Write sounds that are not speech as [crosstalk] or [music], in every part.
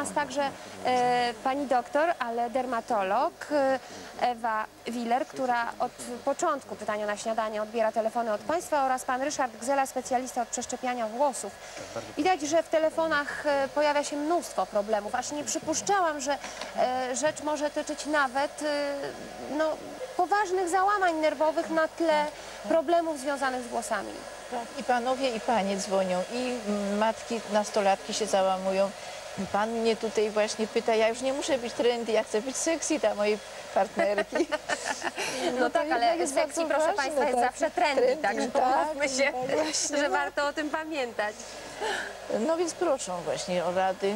nas także e, pani doktor, ale dermatolog e, Ewa Willer, która od początku pytania na śniadanie odbiera telefony od państwa oraz pan Ryszard Gzela, specjalista od przeszczepiania włosów. Widać, że w telefonach e, pojawia się mnóstwo problemów, aż nie przypuszczałam, że e, rzecz może tyczyć nawet e, no, poważnych załamań nerwowych na tle problemów związanych z włosami. Tak, i panowie, i panie dzwonią, i matki, nastolatki się załamują. Pan mnie tutaj właśnie pyta, ja już nie muszę być trendy, ja chcę być sexy dla mojej partnerki. [laughs] No, to tak, ale bardzo proszę ważne, Państwa, jest tak. zawsze trendy, Trendy, także tak, umówmy się, no właśnie, że no. warto o tym pamiętać. No więc proszą właśnie o rady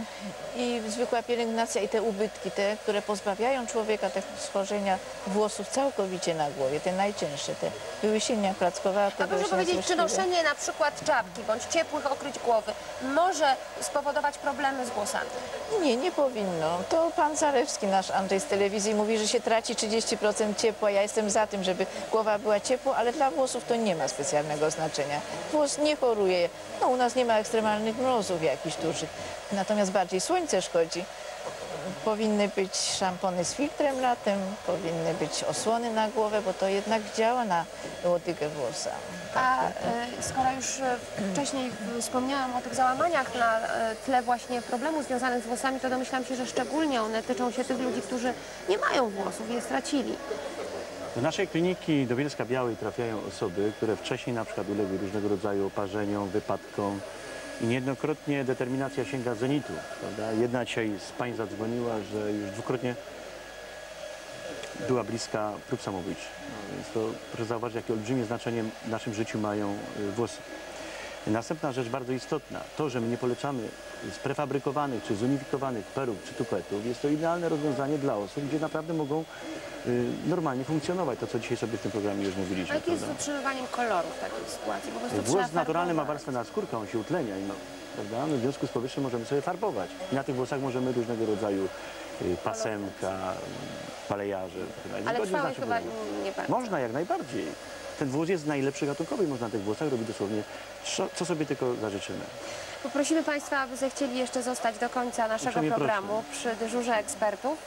i zwykła pielęgnacja i te ubytki, te, które pozbawiają człowieka tego schorzenia włosów całkowicie na głowie, te najcięższe, te wyłysienia klackowate. A proszę powiedzieć, czy noszenie na przykład czapki bądź ciepłych okryć głowy może spowodować problemy z Nie, nie powinno. To pan Zalewski, nasz Andrzej z telewizji, mówi, że się traci 30% ciepła. Ja jestem za tym, żeby głowa była ciepła, ale dla włosów to nie ma specjalnego znaczenia. Włos nie choruje. No, u nas nie ma ekstremalnych mrozów jakichś dużych. Natomiast bardziej słońce szkodzi. Powinny być szampony z filtrem latem, powinny być osłony na głowę, bo to jednak działa na łodygę włosa. A e, skoro już e, wcześniej wspomniałam o tych załamaniach na e, tle właśnie problemów związanych z włosami, to domyślam się, że szczególnie one tyczą się tych ludzi, którzy nie mają włosów je stracili. Do naszej kliniki do Bielska Białej trafiają osoby, które wcześniej na przykład uległy różnego rodzaju oparzeniom, wypadkom i niejednokrotnie determinacja sięga zenitu. Prawda? Jedna dzisiaj z pań zadzwoniła, że już dwukrotnie była bliska prób samobójczych. No, więc to proszę zauważyć, jakie olbrzymie znaczenie w naszym życiu mają y, włosy. Następna rzecz bardzo istotna, to, że my nie polecamy z prefabrykowanych czy zunifikowanych peruk czy tupetów, jest to idealne rozwiązanie dla osób, gdzie naprawdę mogą y, normalnie funkcjonować, to co dzisiaj sobie w tym programie już mówiliśmy. jak jest z utrzymywaniem koloru w takiej sytuacji? Włos naturalny ma warstwę nadskórka, on się utlenia i no, prawda? No, w związku z powyższym możemy sobie farbować. I na tych włosach możemy różnego rodzaju pasemka, y, palejarze. Ale naszym chyba nie bardzo. Można jak najbardziej. Ten włos jest najlepszy gatunkowy, można na tych włosach robić dosłownie co, sobie tylko zażyczymy. Poprosimy Państwa, aby zechcieli jeszcze zostać do końca naszego Uprzejmie proszę. programu przy dyżurze ekspertów.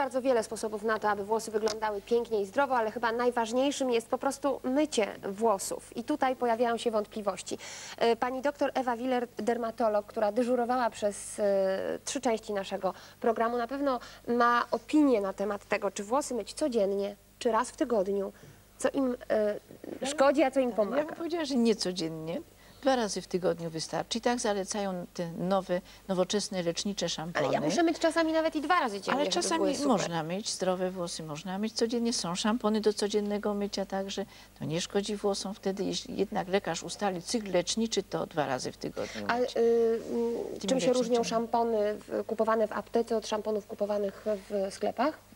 Bardzo wiele sposobów na to, aby włosy wyglądały pięknie i zdrowo, ale chyba najważniejszym jest po prostu mycie włosów. I tutaj pojawiają się wątpliwości. E, Pani doktor Ewa Willer, dermatolog, która dyżurowała przez e, trzy części naszego programu, na pewno ma opinię na temat tego, czy włosy myć codziennie, czy raz w tygodniu, co im e, szkodzi, a co im Ja bym pomaga. powiedziała, że nie codziennie. Dwa razy w tygodniu wystarczy. I tak zalecają te nowe, nowoczesne, lecznicze szampony. Ale ja muszę myć czasami nawet i dwa razy dziennie, Ale czasami można mieć, zdrowe włosy można mieć codziennie. Są szampony do codziennego mycia także. To nie szkodzi włosom wtedy. Jeśli jednak lekarz ustali cykl leczniczy, to dwa razy w tygodniu A y, czym się różnią szampony w, kupowane w aptece od szamponów kupowanych w sklepach?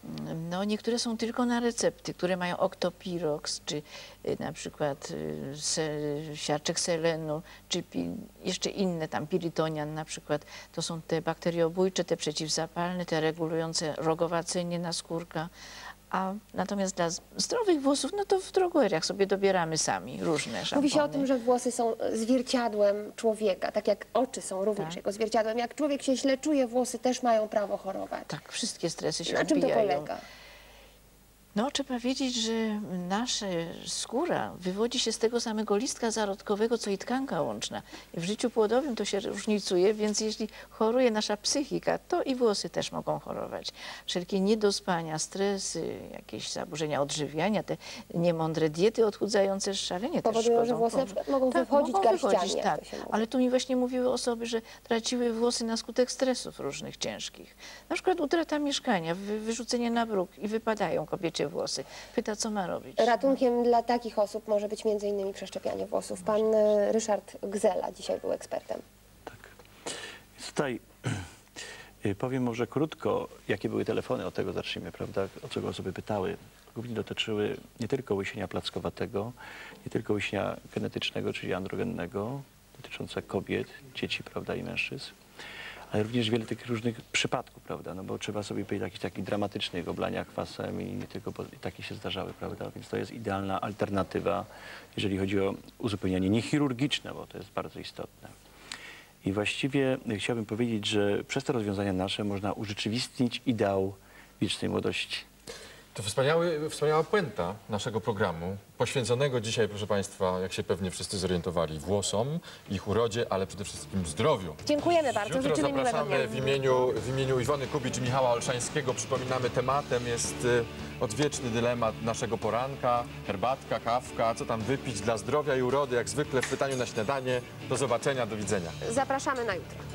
No, niektóre są tylko na recepty, które mają oktopirox, czy y, na przykład y, siarczek selenu, czy jeszcze inne, tam piritonian na przykład. To są te bakteriobójcze, te przeciwzapalne, te regulujące rogowacyjnie naskórka. A natomiast dla zdrowych włosów, no to w drogeriach sobie dobieramy sami różne szampony. Mówi się o tym, że włosy są zwierciadłem człowieka, tak jak oczy są również Tak. jego zwierciadłem. Jak człowiek się źle czuje, włosy też mają prawo chorować. Tak, wszystkie stresy się Na czym to odbijają. polega? No, trzeba wiedzieć, że nasza skóra wywodzi się z tego samego listka zarodkowego, co i tkanka łączna. I w życiu płodowym to się różnicuje, więc jeśli choruje nasza psychika, to i włosy też mogą chorować. Wszelkie niedospania, stresy, jakieś zaburzenia odżywiania, te niemądre diety odchudzające szalenie też Powodują, szkodzą. że włosy mogą Tak, wychodzić mogą wychodzić, tak. Ale tu mi właśnie mówiły osoby, że traciły włosy na skutek stresów różnych ciężkich. Na przykład utrata mieszkania, wy- wyrzucenie na bruk i wypadają kobiecie włosy. Pyta, co ma robić. Ratunkiem dla takich osób może być między innymi przeszczepianie włosów. Pan y, Ryszard Gzela dzisiaj był ekspertem. Tak. Więc Tutaj [clears throat] y, powiem może krótko, jakie były telefony, od tego zacznijmy, prawda, o czego osoby pytały. Głównie dotyczyły nie tylko łysienia plackowatego, nie tylko łysienia genetycznego, czyli androgennego, dotyczące kobiet, dzieci, prawda, i mężczyzn, ale również wiele tych różnych przypadków, prawda, no bo trzeba sobie powiedzieć jakichś takich dramatycznych oblaniach kwasem i nie tylko, bo takie się zdarzały, prawda, więc to jest idealna alternatywa, jeżeli chodzi o uzupełnianie niechirurgiczne, bo to jest bardzo istotne. I właściwie chciałbym powiedzieć, że przez te rozwiązania nasze można urzeczywistnić ideał wiecznej młodości. To wspaniały, wspaniała puenta naszego programu, poświęconego dzisiaj, proszę Państwa, jak się pewnie wszyscy zorientowali, włosom, ich urodzie, ale przede wszystkim zdrowiu. Dziękujemy bardzo, Jutro życzymy zapraszamy w imieniu, w imieniu Iwony Kubicz i Michała Olszańskiego. Przypominamy, tematem jest y, odwieczny dylemat naszego poranka, herbatka, kawka, co tam wypić dla zdrowia i urody, jak zwykle w pytaniu na śniadanie. Do zobaczenia, do widzenia. Zapraszamy na jutro.